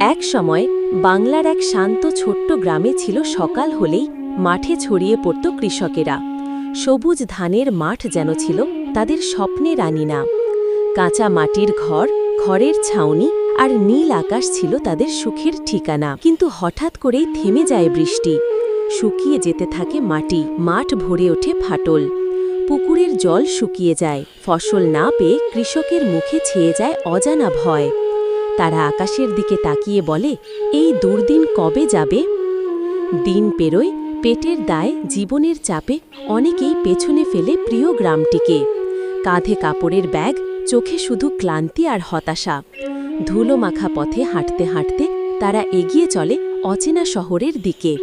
এক সময় বাংলার এক শান্ত ছোট্ট গ্রামে ছিল সকাল হলেই মাঠে ছড়িয়ে পড়ত কৃষকেরা। সবুজ ধানের মাঠ যেন ছিল তাদের স্বপ্নের আনিনা কাঁচা মাটির ঘর, ঘরের ছাউনি আর নীল আকাশ ছিল তাদের সুখের ঠিকানা। কিন্তু হঠাৎ করেই থেমে যায় বৃষ্টি। শুকিয়ে যেতে থাকে মাটি, মাঠ ভরে ওঠে ফাটল। পুকুরের জল শুকিয়ে যায়। ফসল না পেয়ে কৃষকের মুখে ছেয়ে যায় অজানা ভয়। তারা আকাশের দিকে তাকিয়ে বলে, এই দুর্দিন কবে যাবে? দিন পেরোয়, পেটের দায় জীবনের চাপে অনেকেই পেছনে ফেলে প্রিয় গ্রামটিকে। কাঁধে কাপড়ের ব্যাগ, চোখে শুধু ক্লান্তি আর হতাশা। ধুলো মাখা পথে হাঁটতে হাঁটতে তারা এগিয়ে চলে অচেনা শহরের দিকে।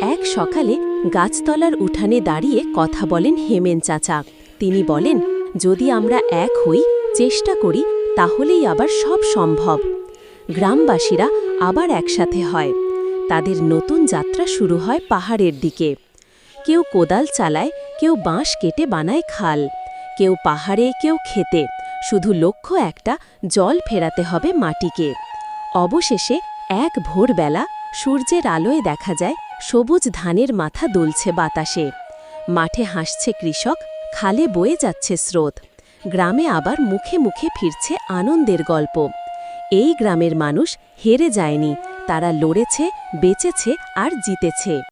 এক সকালে গাছতলার উঠানে দাঁড়িয়ে কথা বলেন হেমেন চাচা। তিনি বলেন, যদি আমরা এক হই, চেষ্টা করি তাহলেই আবার সব সম্ভব। গ্রামবাসীরা আবার একসাথে হয়। তাদের নতুন যাত্রা শুরু হয় পাহাড়ের দিকে। কেউ কোদাল চালায়, কেউ বাঁশ কেটে বানায় খাল। কেউ পাহাড়ে, কেউ খেতে শুধু লক্ষ্য একটা, জল ফেরাতে হবে মাটিকে। অবশেষে এক ভোরবেলা সূর্যের আলোয় দেখা যায়, সবুজ ধানের মাথা দুলছে বাতাসে। মাঠে হাসছে কৃষক, খালে বয়ে যাচ্ছে স্রোত। গ্রামে আবার মুখে মুখে ফিরছে আনন্দের গল্প। এই গ্রামের মানুষ হেরে যায়নি, তারা লড়েছে, বেঁচেছে আর জিতেছে।